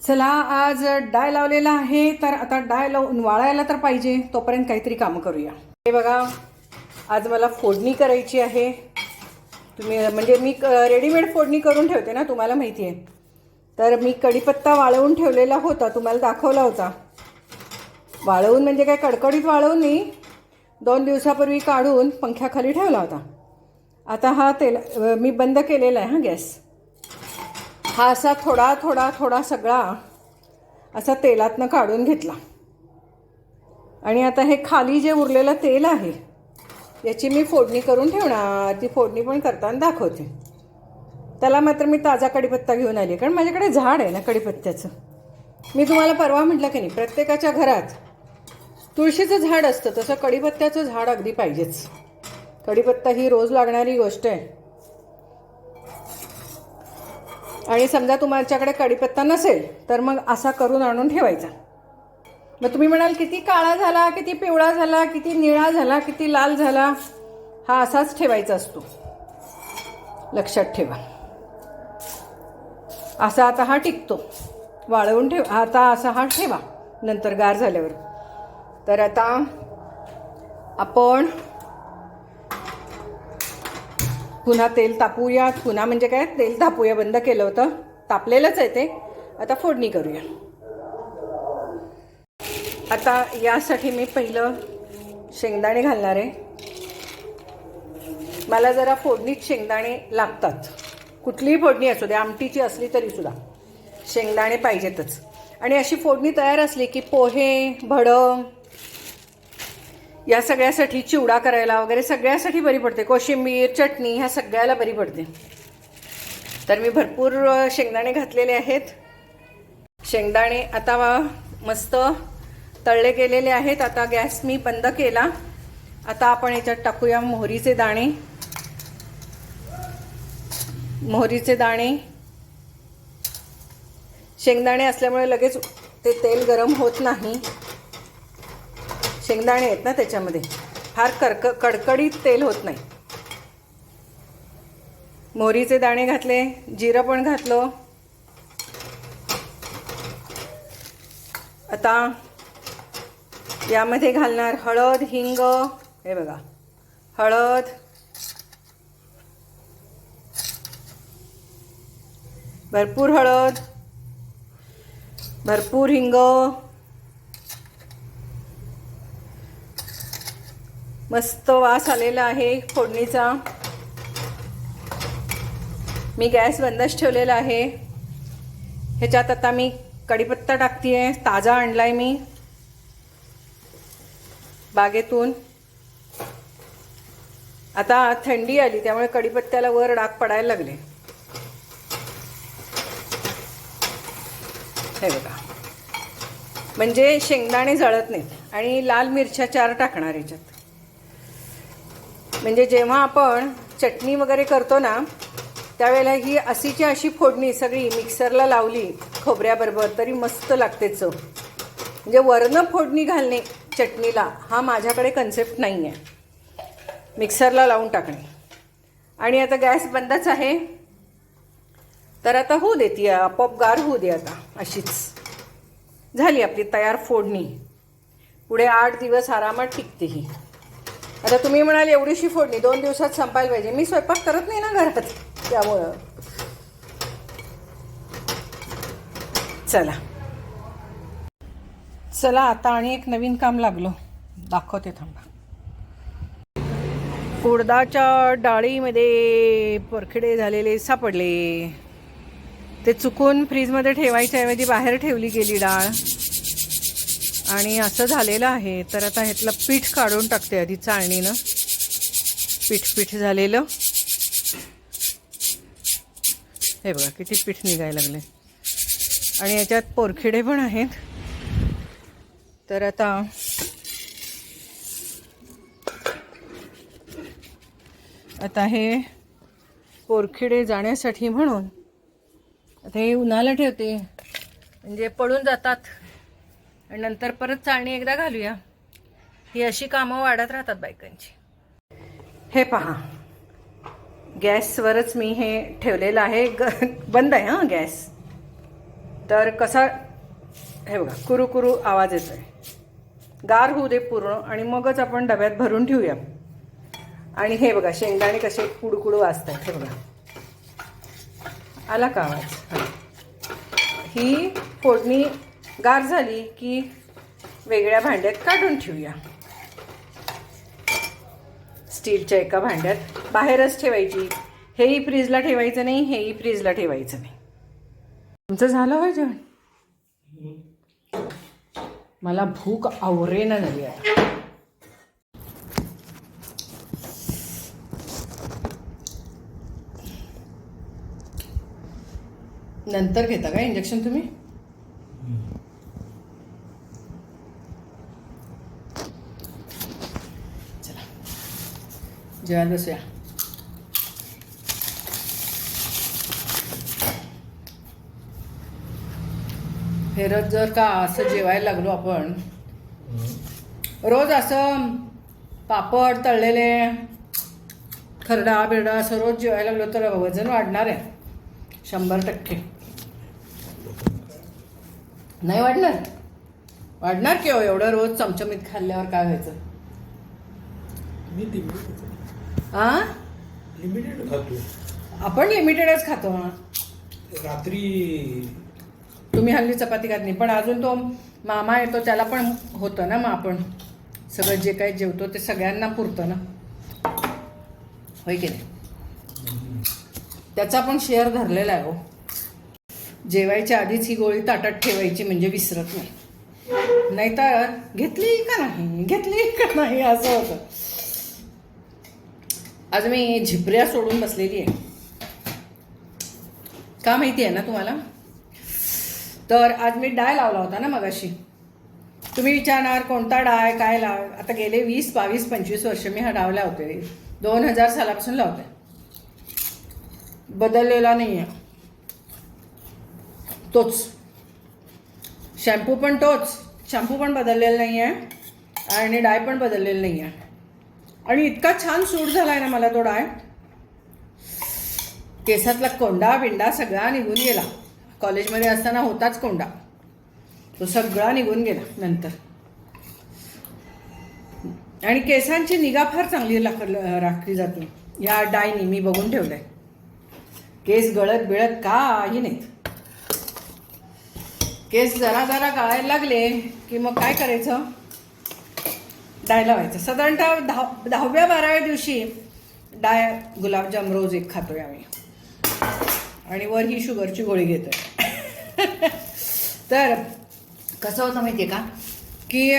चला आज डाय लावलेला आहे तर आता डाय लावून वाळायला तर पाहिजे तोपर्यंत काहीतरी कामं करूया. हे बघा आज मला फोडणी करायची आहे. तुम्ही म्हणजे मी रेडीमेड फोडणी करून ठेवते ना तुम्हाला माहिती आहे. तर मी कढीपत्ता वाळवून ठेवलेला होता तुम्हाला दाखवला होता. वाळवून म्हणजे काय कडकडीत वाळवून मी दोन दिवसापूर्वी काढून पंख्याखाली ठेवला होता. आता हा तेल मी बंद केलेला आहे हा गॅस. हा असा थोडा थोडा थोडा सगळा असा तेलातनं काढून घेतला. आणि आता हे खाली जे उरलेलं तेल आहे याची मी फोडणी करून ठेवणार ती फोडणी पण करताना दाखवते. त्याला मात्र मी ताजा कढीपत्ता घेऊन आली कारण माझ्याकडे झाड आहे ना कढीपत्त्याचं. मी तुम्हाला परवा म्हटलं की नाही प्रत्येकाच्या घरात तुळशीचं झाड असतं तसं कढीपत्त्याचं झाड अगदी पाहिजेच. कढीपत्ता ही रोज लागणारी गोष्ट आहे. आणि समजा तुमच्याकडे कडीपत्ता नसेल तर मग असा करून आणून ठेवायचा. मग तुम्ही म्हणाल किती काळा झाला किती पिवळा झाला किती निळा झाला किती लाल झाला? हा असाच ठेवायचा असतो. लक्षात ठेवा. असा आता हा टिकतो. वाळवून ठेव आता असा हा ठेवा. नंतर गार झाल्यावर. तर आता आपण पुन्हा तेल तापूया पुन्हा म्हणजे काय? तेल तापूया बंद केलं होतं. तापलेलंच आहे ते. आता फोडणी करूया. आता यासाठी मी पहिलं शेंगदाणे घालणार आहे. मला जरा फोडणीत शेंगदाणे लागतात. कुठलीही फोडणी असू दे आमटीची असली तरी सुद्धा. शेंगदाणे पाहिजेतच. आणि अशी फोडणी तयार असली की पोहे भडं या सगळ्यासाठी चिवडा करायला वगैरे सगळ्यासाठी बरी पडते. कोशिंबीर चटणी ह्या सगळ्याला बरी पडते. तर मी भरपूर शेंगदाणे घातलेले आहेत. शेंगदाणे आता मस्त तळले गेलेले आहेत. आता गॅस मी बंद केला. आता आपण याच्यात टाकूया मोहरीचे दाणे. मोहरीचे दाणे. शेंगदाणे असल्यामुळे लगेच ते तेल गरम होत नाही. शेंगदाणे आहेत ना त्याच्यामध्ये. फार करक कडकडीत तेल होत नाही. मोहरीचे दाणे घातले जिरं पण घातलं. आता यामध्ये घालणार हळद हिंग हे बघा. हळद भरपूर हळद भरपूर हिंग मस्त वास आलेला आहे फोडणीचा. मी गॅस बंदच ठेवलेला आहे. ह्याच्यात आता मी कढीपत्ता टाकते ताजा आणलाय मी. बागेतून. आता थंडी आली त्यामुळे कढीपत्त्याला वर डाग पडायला लागले. हे बघा. म्हणजे शेंगदाणे जळत नाहीत आणि लाल मिरच्या चार टाकणार याच्यात. म्हणजे जेव्हा आपण चटणी वगैरे करतो ना त्यावेळेला ही अशीची अशी फोडणी सगळी मिक्सरला लावली खोबऱ्याबरोबर तरी मस्त लागते चव. म्हणजे वरनं फोडणी घालणे चटणीला हा माझ्याकडे कन्सेप्ट नाही आहे मिक्सरला लावून टाकणे. आणि आता गॅस बंदच आहे. तर आता होऊ दे ती आपोआप गार होऊ दे आता अशीच. झाली आपली तयार फोडणी. पुढे आठ दिवस आरामात टिकते ही. आता तुम्ही म्हणाल एवढीशी फोडणी दोन दिवसात संपायला पाहिजे. मी स्वयंपाक करत नाही ना घरात त्यामुळं. चला. चला आता आणि एक नवीन काम लागलो. दाखवते थांबा. कुडदाच्या डाळीमध्ये परखडे झालेले सापडले. ते चुकून फ्रीजमध्ये ठेवायच्या ऐवजी बाहेर ठेवली गेली डाळ. आणि असं झालेलं आहे. तर आता ह्यातलं पीठ काढून टाकते आधी चाळणीनं. पीठ पीठ झालेलं. हे बघा किती पीठ निघायला लागले आणि याच्यात पोरखिडे पण आहेत. तर आता आता हे पोरखिडे जाण्यासाठी म्हणून आता हे उन्हाला ठेवते. म्हणजे पडून जातात. नंतर परत चाळणी एकदा घालूया. ही अशी कामं वाढत राहतात बायकांची. हे पहा. गॅसवरच मी हे ठेवलेलं आहे. ग बंद आहे हां गॅस. तर कसा हे बघा कुरू कुरू आवाज येतो आहे गार होऊ दे पूर्ण आणि मगच आपण डब्यात भरून ठेवूया. आणि हे बघा शेंगदाणे कसे कुडकुडू आहेत हे बघा. आला का आवाज? हां. ही फोडणी गार झाली की वेगळ्या भांड्यात काढून ठेवूया. स्टीलच्या एका भांड्यात बाहेरच ठेवायची. हेही फ्रीजला ठेवायचं नाही हेही फ्रीजला ठेवायचं नाही. तुमचं झालं होय जेवण? मला भूक आवरेनं झाली आता नंतर घेता का इंजेक्शन तुम्ही? जेवायला बसूया फेरत जर का असं जेवायला लागलो आपण रोज असं पापड तळलेले खरडा बिरडा असं रोज जेवायला लागलो तर वजन वाढणार आहे शंभर टक्के. नाही वाढणार? वाढणार किंवा हो, एवढं रोज चमचमीत खाल्ल्यावर काय व्हायचं? लिमिटेड आ लिमिटेड खातो. आपण लिमिटेडच खातो हा. रात्री तुम्ही हल्ली चपाती खात नाही पण अजून तो मामा येतो त्याला पण होतं ना मग आपण. सगळं जे काही जेवतो ते सगळ्यांना पुरतं ना. होय की नाही? त्याचा पण शेअर धरलेला आहे हो. जेवायच्या आधीच ही गोळी ताटात ठेवायची म्हणजे विसरत नाही. नाहीतर घेतली का नाही? घेतली का नाही? असं होतं. आज मी झिपऱ्या सोडून बसलेली आहे. का माहिती आहे ना तुम्हाला? तर आज मी डाय लावला होता ना मगाशी. तुम्ही विचारणार कोणता डाय काय लाव? आता गेले वीस बावीस पंचवीस वर्ष मी हा डाव लावते. दोन हजार सालापासून लावते. बदललेला नाही आहे तोच. शॅम्पू पण तोच. शॅम्पू पण बदललेला नाही आहे आणि डाय पण बदललेला नाही आहे आणि इतका छान सूट झाला आहे ना मला तो डाळ केसातला कोंडा बिंडा सगळा निघून गेला. कॉलेजमध्ये असताना होताच कोंडा. तो सगळा निघून गेला नंतर. आणि केसांची निगा फार चांगली राखली जाते. या डायनी मी बघून ठेवलंय. केस गळत बिळत काही नाहीत. केस जरा जरा गाळायला लागले की मग काय करायचं? डाय लावायचं साधारणतः दहा दहाव्या बाराव्या दिवशी डाय गुलाबजाम रोज एक खातो आहे आम्ही. आणि वर ही शुगरची गोळी घेतोय. तर कसं होतं माहिती आहे का? की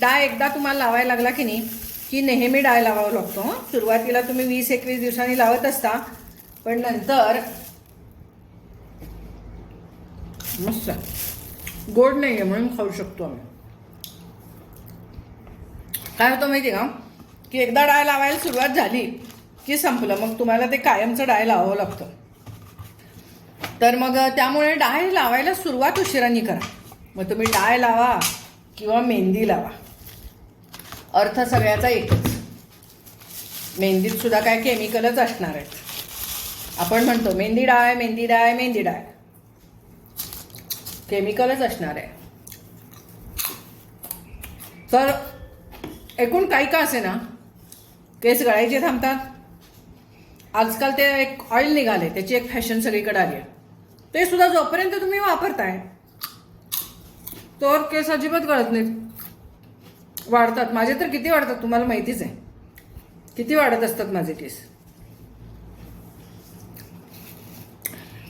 डाय एकदा तुम्हाला लावायला लागला की नाही की नेहमी डाय लावावा लागतो सुरुवातीला तुम्ही वीस एकवीस दिवसांनी लावत असता पण नंतर मस्त गोड नाही आहे म्हणून खाऊ शकतो आम्ही. काय होतं माहिती आहे का? की एकदा डाय लावायला सुरुवात झाली की संपलं. मग तुम्हाला ते कायमचं डाय लावावं लागतं. तर मग त्यामुळे डाय लावायला सुरुवात उशिरानी करा. मग तुम्ही डाय लावा किंवा मेहंदी लावा. अर्थ सगळ्याचा एकच. मेहंदीत सुद्धा काय केमिकलच असणार आहेत. आपण म्हणतो mehndi dye mehndi dye mehndi dye केमिकलच असणार आहे. तर एकूण काही का असे ना केस गळायचे थांबतात. आजकाल ते एक ऑइल निघाले त्याची एक फॅशन सगळीकडे आली आहे. ते सुद्धा जोपर्यंत तुम्ही वापरताय तोवर केस अजिबात गळत नाहीत. वाढतात. माझे तर किती वाढतात तुम्हाला माहितीच आहे. किती वाढत असतात माझे केस.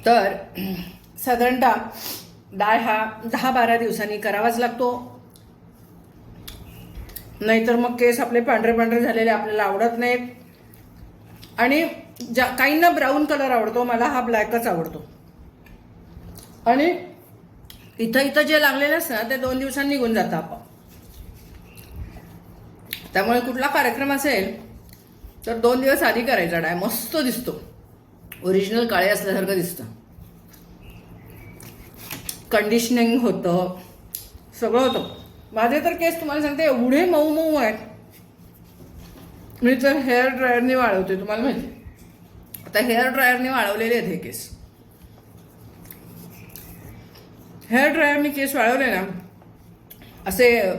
तर साधारणतः डाळ हा दहा बारा दिवसांनी करावाच लागतो. नाहीतर मग केस आपले पांढरे पांढरे झालेले आपल्याला आवडत नाहीत. आणि ज्या काहींना ब्राऊन कलर आवडतो मला हा ब्लॅकच आवडतो. आणि इथं इथं जे लागलेलं असतं ना ते दोन दिवसांनी निघून जातं आपण त्यामुळे कुठला कार्यक्रम असेल तर दोन दिवस आधी करायचा डाय. मस्त दिसतो. ओरिजिनल काळे असल्यासारखं दिसतं. कंडिशनिंग होतं. सगळं होतं. माझे तर केस तुम्हाला सांगते एवढे मऊ मऊ आहेत. मी तर हेअर ड्रायरने वाळवते तुम्हाला माहिती आता हेअर ड्रायरने वाळवलेले आहेत हे केस. हेअर ड्रायरने केस वाळवले ना असे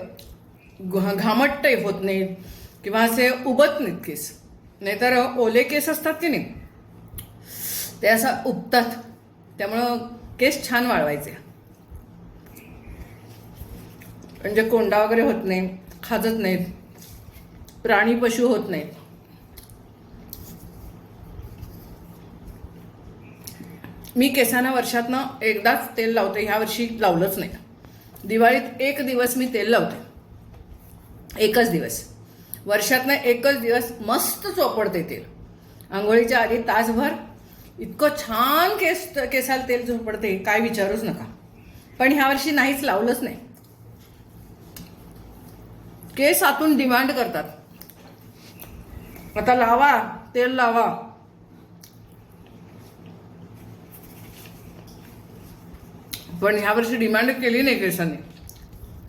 घ- घामट होत नाहीत किंवा असे उबत नाहीत केस. नाहीतर ओले केस असतात की नाही ते असं उबतात. त्यामुळं केस छान वाळवायचे. म्हणजे कोंडा वगैरे होत नाही खाजत नाहीत. प्राणी पशु होत नाहीत. मी केसांना वर्षातनं एकदाच तेल लावते ह्या वर्षी लावलंच नाही. दिवाळीत एक दिवस मी तेल लावते. एकच दिवस. वर्षातनं एकच दिवस मस्त चोपडते तेल. आंघोळीच्या आधी तासभर इतकं छान केस केसाला तेल झोपडते काय विचारूच नका. पण ह्या वर्षी नाहीच लावलंच नाही. केस आतून डिमांड करतात. आता लावा तेल लावा. पण ह्या वर्षी डिमांड केली नाही केसांनी.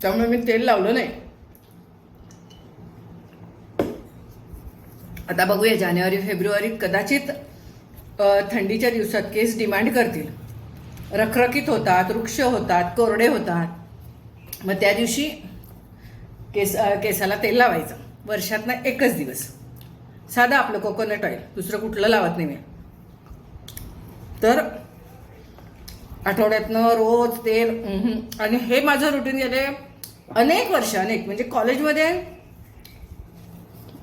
त्यामुळे मी तेल लावलं नाही. आता बघूया जानेवारी फेब्रुवारी कदाचित थंडीच्या दिवसात केस डिमांड करतील. रखरखीत होतात वृक्ष होतात कोरडे होतात. मग त्या दिवशी केस केसाला तेल लावायचं. वर्षातनं एकच दिवस. साधं आपलं कोकोनट ऑइल दुसरं कुठलं लावत नाही मी. तर आठवड्यातनं रोज तेल आणि हे माझं रुटीन गेले अनेक वर्ष अनेक. म्हणजे कॉलेजमध्ये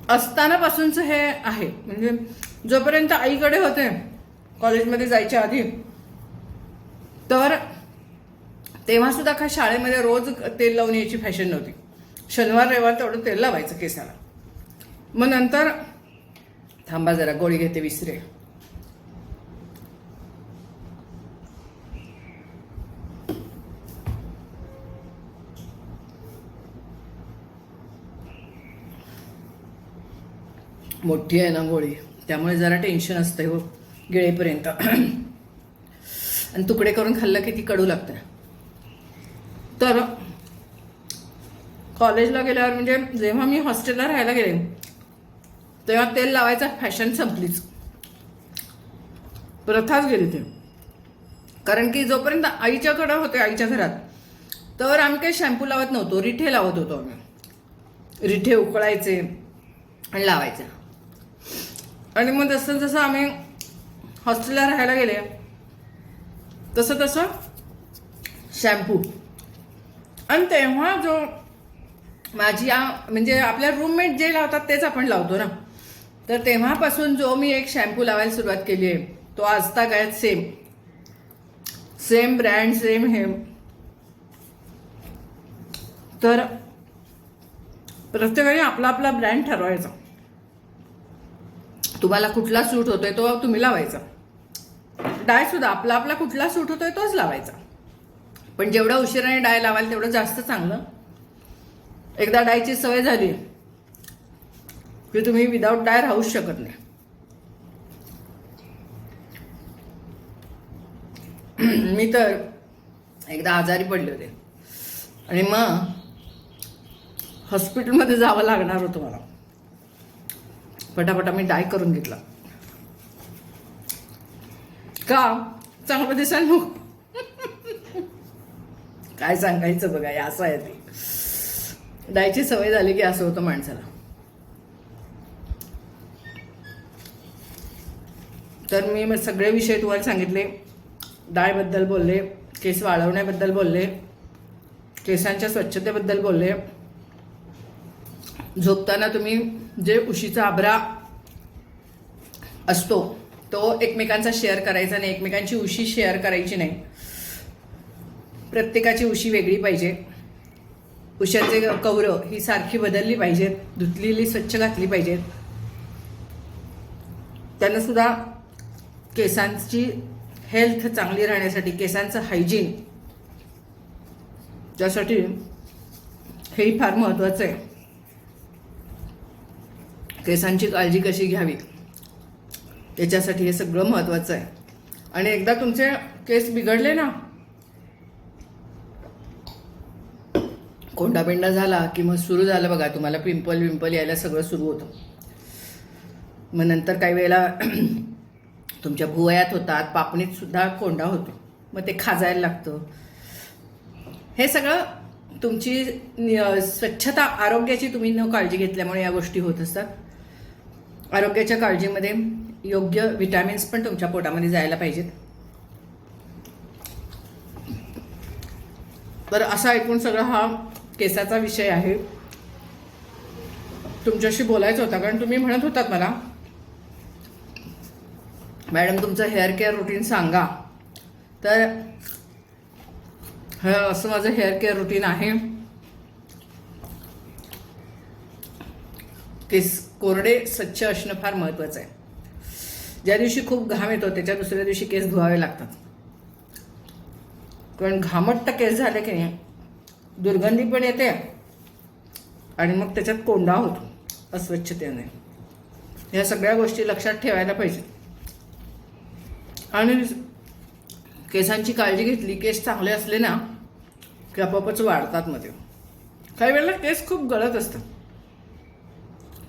असतानापासूनचं हे आहे. म्हणजे जोपर्यंत आईकडे होते कॉलेजमध्ये जायच्या आधी तर तेव्हा सुद्धा शाळेमध्ये रोज तेल लावून यायची फॅशन नव्हती. शनिवार रविवार तेवढं तेल लावायचं केसाला. मग नंतर थांबा जरा गोळी घेते विसरे. मोठी आहे ना गोळी त्यामुळे जरा टेन्शन असतंय हो गिळेपर्यंत. आणि तुकडे करून खाल्लं की ती कडू लागतं. तर कॉलेजला गेल्यावर म्हणजे जेव्हा मी हॉस्टेलला राहायला गेले तेव्हा तेल लावायचा फॅशन संपलीच. प्रथाच गेली ते. कारण की जोपर्यंत आईच्याकडे होते आईच्या घरात तर आम्ही काही शॅम्पू लावत नव्हतो रिठे लावत होतो आम्ही. रिठे उकळायचे आणि लावायचे. आणि मग जसं जसं आम्ही हॉस्टेलला राहायला गेले तसं तसं शॅम्पू. आणि तेव्हा जो माझी म्हणजे आपल्या रूममेट जे लावतात तेच आपण लावतो ना. तर तेव्हापासून जो मी एक शॅम्पू लावायला सुरुवात केली आहे तो आजता काय सेम सेम ब्रँड सेम हे. तर प्रत्येकाने आपला आपला ब्रँड ठरवायचा. तुम्हाला कुठला सूट होतोय तो तुम्ही लावायचा. डाय सुद्धा आपला आपला कुठला सूट होतोय तोच लावायचा. पण जेवढा उशिराने डाय लावाल तेवढं जास्त चांगलं. एकदा डायची सवय झाली की तुम्ही विदाऊट डाय राहूच शकत नाही. मी तर एकदा आजारी पडले होते. आणि मग हॉस्पिटलमध्ये जावं लागणार होतं मला. पटापटा मी डाय करून घेतला. का? चांगलं दिसायला नको. काय सांगायचं बघा असं आहे ते डायची सवय झाली की असं होतं माणसाला. तर मी मग सगळे विषय तुम्हाला सांगितले. डाळबद्दल बोलले केस वाळवण्याबद्दल बोलले केसांच्या स्वच्छतेबद्दल बोलले. झोपताना तुम्ही जे उशीचा आबरा असतो तो एकमेकांचा शेअर करायचा नाही एकमेकांची उशी शेअर करायची नाही. प्रत्येकाची उशी वेगळी पाहिजे. उशाचे कवरं ही सारखी बदलली पाहिजेत धुतलेली स्वच्छ घातली पाहिजेत. त्यांना सुद्धा केसांची हेल्थ चांगली राहण्यासाठी केसांचं हायजीन त्यासाठी हेही फार महत्त्वाचं आहे. केसांची काळजी कशी घ्यावी? त्याच्यासाठी हे सगळं महत्त्वाचं आहे. आणि एकदा तुमचे केस बिघडले ना कोंडाबिंडा झाला की मग सुरू झालं बघा तुम्हाला पिंपल विंपल यायला सगळं सुरू होतं. मग नंतर काही वेळेला तुमच्या भुवयात होतात पापणीत सुद्धा कोंडा होतो. मग ते खाजायला लागतं. हे सगळं तुमची नि- स्वच्छता आरोग्याची तुम्ही न काळजी घेतल्यामुळे या गोष्टी होत असतात. आरोग्याच्या काळजीमध्ये योग्य विटॅमिन्स पण तुमच्या पोटामध्ये जायला पाहिजेत. तर असा ऐकून सगळा हा केसाचा विषय आहे. तुमच्याशी बोलायचं होता कारण तुम्ही म्हणत होतात मला मॅडम तुमचं हेअर केअर रुटीन सांगा. तर हे असं माझं हेअर केअर रुटीन आहे. केस कोरडे स्वच्छ असणं फार महत्वाचं आहे. ज्या दिवशी खूप घाम येतो त्याच्या दुसऱ्या दिवशी केस धुवावे लागतात. कारण घामट्ट केस झाले की नाही? दुर्गंधी पण येते आणि मग त्याच्यात कोंडा होतो अस्वच्छतेने. ह्या सगळ्या गोष्टी लक्षात ठेवायला पाहिजे. आणि केसांची काळजी घेतली केस चांगले असले ना की आपोआपच वाढतात मध्ये काही वेळेला केस खूप गळत असतात.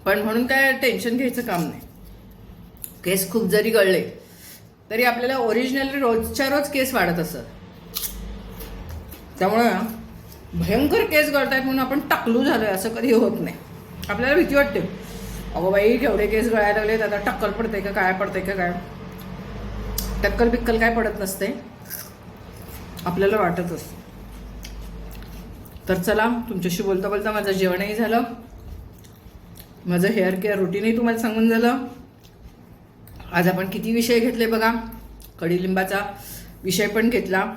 पण म्हणून काय टेन्शन घ्यायचं काम नाही. केस खूप जरी गळले तरी आपल्याला ओरिजिनल रोजच्या रोज केस वाढत असत त्यामुळं भयंकर केस गळतायत म्हणून आपण टाकलू झालोय असं कधी होत नाही. आपल्याला भीती वाटते. अगो बाई केवढे केस गळायला लागले आता टक्कल पडते का काय पडते का काय? टक्कल बिक्कल काय पडत नसते. आपल्याला वाटत असतं. तर चला तुमच्याशी बोलता बोलता माझं जेवणही झालं. माझं हेअर केअर रुटीनही तुम्हाला सांगून झालं. आज आपण किती विषय घेतले बघा. कडीलिंबाचा विषय पण घेतला.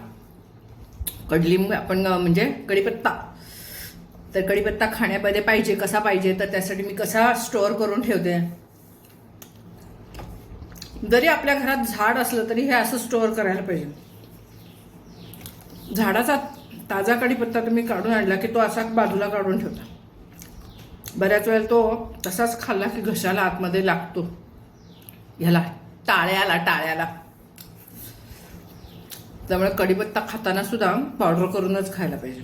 कडलिंब आपण म्हणजे कढीपत्ता. तर कढीपत्ता खाण्यामध्ये पाहिजे कसा पाहिजे तर त्यासाठी मी कसा स्टोअर करून ठेवते. जरी आपल्या घरात झाड असलं तरी हे असं स्टोअर करायला पाहिजे. झाडाचा ताजा कढीपत्ता तुम्ही काढून आणला की तो असा बाजूला काढून ठेवता. बऱ्याच वेळेला तो तसाच खाल्ला की घशाला आतमध्ये लागतो. ह्याला टाळ्याला टाळ्याला. त्यामुळे कढीपत्ता खाताना सुद्धा पावडर करूनच खायला पाहिजे.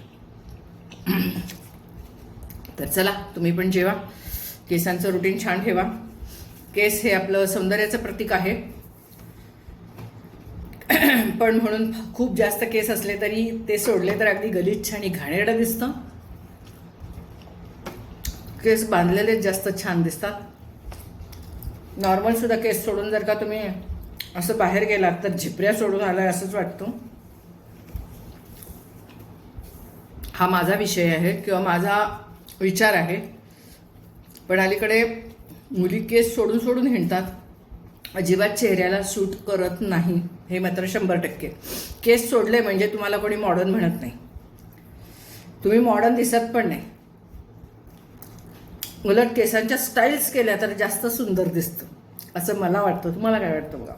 तर चला तुम्ही पण जेवा. केसांचं रुटीन छान ठेवा. केस हे आपलं सौंदर्याचं प्रतीक आहे. पण म्हणून खूप जास्त केस असले तरी ते सोडले तर अगदी गलिच्छ आणि घाणेरडं दिसतं. केस बांधलेले जास्त छान दिसतात. नॉर्मल सुद्धा केस सोडून जर का तुम्ही असं बाहेर गेलात तर झिपऱ्या सोडून आलाय असंच वाटतं. हा माझा विषय आहे किंवा माझा विचार आहे. पण अलीकडे मुली केस सोडून सोडून हिंडतात. अजिबात चेहऱ्याला सूट करत नाही. हे मात्र शंभर टक्के. केस सोडले म्हणजे तुम्हाला कोणी मॉडर्न म्हणत नाही. तुम्ही मॉडर्न दिसत पण नाही. उलट केसांच्या स्टाईल्स केल्या तर जास्त सुंदर दिसतं. असं मला वाटतं. तुम्हाला काय वाटतं बघा?